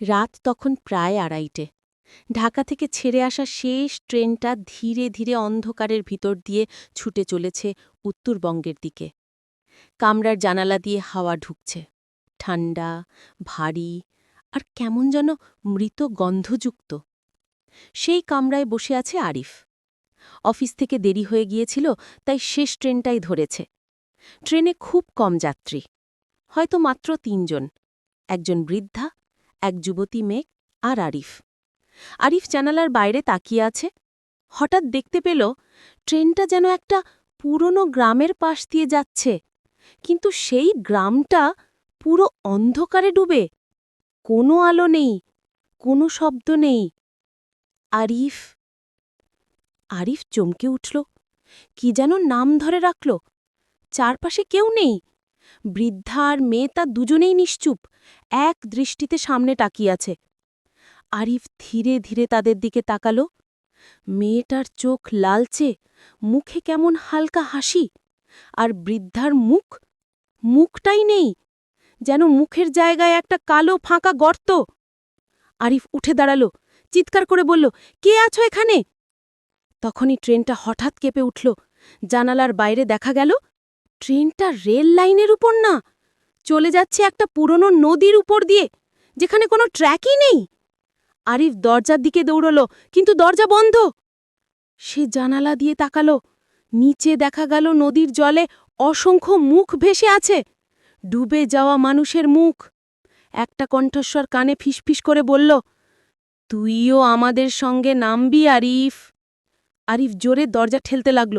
রাত তখন প্রায় আড়াইটে। ঢাকা থেকে ছেড়ে আসা শেষ ট্রেনটা ধীরে ধীরে অন্ধকারের ভিতর দিয়ে ছুটে চলেছে উত্তরবঙ্গের দিকে। কামরার জানালা দিয়ে হাওয়া ঢুকছে। ঠান্ডা, ভারী, আর কেমন যেন মৃত গন্ধযুক্ত। সেই কামরায় বসে আছে আরিফ। অফিস থেকে দেরি হয়ে গিয়েছিল, তাই শেষ ট্রেনটাই ধরেছে। ট্রেনে খুব কম যাত্রী, হয়তো মাত্র তিনজন, একজন বৃদ্ধা এক যুবতী মেয়ে আর আরিফ। আরিফ জানালার বাইরে তাকিয়ে আছে। হঠাৎ দেখতে পেল, ট্রেনটা যেন একটা পুরনো গ্রামের পাশ দিয়ে যাচ্ছে। কিন্তু সেই গ্রামটা পুরো অন্ধকারে ডুবে। কোনো আলো নেই, কোনো শব্দ নেই। আরিফ আরিফ চমকে উঠল। কি যেন নাম ধরে রাখল। চারপাশে কেউ নেই। বৃদ্ধা আর মেয়ে তা দুজনেই নিশ্চুপ। এক দৃষ্টিতে সামনে আছে। আরিফ ধীরে ধীরে তাদের দিকে তাকালো। মেয়েটার চোখ লালচে, মুখে কেমন হালকা হাসি। আর বৃদ্ধার মুখ? মুখটাই নেই, যেন মুখের জায়গায় একটা কালো ফাঁকা গর্ত। আরিফ উঠে দাঁড়াল, চিৎকার করে বলল, কে আছো এখানে? তখনই ট্রেনটা হঠাৎ কেঁপে উঠল। জানালার বাইরে দেখা গেল, ট্রেনটা রেল লাইনের উপর না! চলে যাচ্ছে একটা পুরনো নদীর উপর দিয়ে, যেখানে কোনো ট্র্যাকই নেই। আরিফ দরজার দিকে দৌড়ল, কিন্তু দরজা বন্ধ। সে জানালা দিয়ে তাকালো। নিচে দেখা গেল নদীর জলে অসংখ্য মুখ ভেসে আছে। ডুবে যাওয়া মানুষের মুখ। একটা কণ্ঠস্বর কানে ফিসফিস করে বলল, তুইও আমাদের সঙ্গে নামবি, আরিফ। আরিফ জোরে দরজা ঠেলতে লাগল।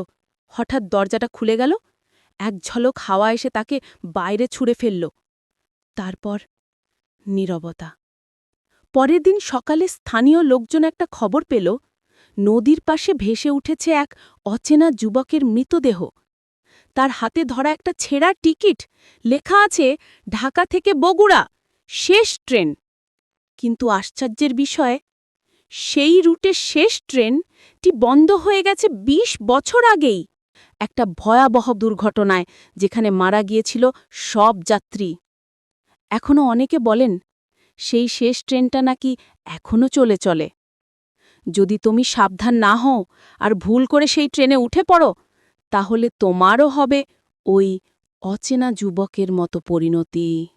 হঠাৎ দরজাটা খুলে গেল। এক ঝলক হাওয়া এসে তাকে বাইরে ছুঁড়ে ফেলল। তারপর নীরবতা। পরের দিন সকালে স্থানীয় লোকজন একটা খবর পেল। নদীর পাশে ভেসে উঠেছে এক অচেনা যুবকের মৃতদেহ। তার হাতে ধরা একটা ছেঁড়া টিকিট। লেখা আছে, ঢাকা থেকে বগুড়া, শেষ ট্রেন। কিন্তু আশ্চর্যের বিষয়, সেই রুটে শেষ ট্রেনটি বন্ধ হয়ে গেছে ২০ বছর আগেই। একটা ভয়াবহ দুর্ঘটনায় যেখানে মারা গিয়েছিল সব যাত্রী। এখনও অনেকে বলেন, সেই শেষ ট্রেনটা নাকি এখনও চলে চলে। যদি তুমি সাবধান না হও আর ভুল করে সেই ট্রেনে উঠে পড়ো, তাহলে তোমারও হবে ওই অচেনা যুবকের মতো পরিণতি।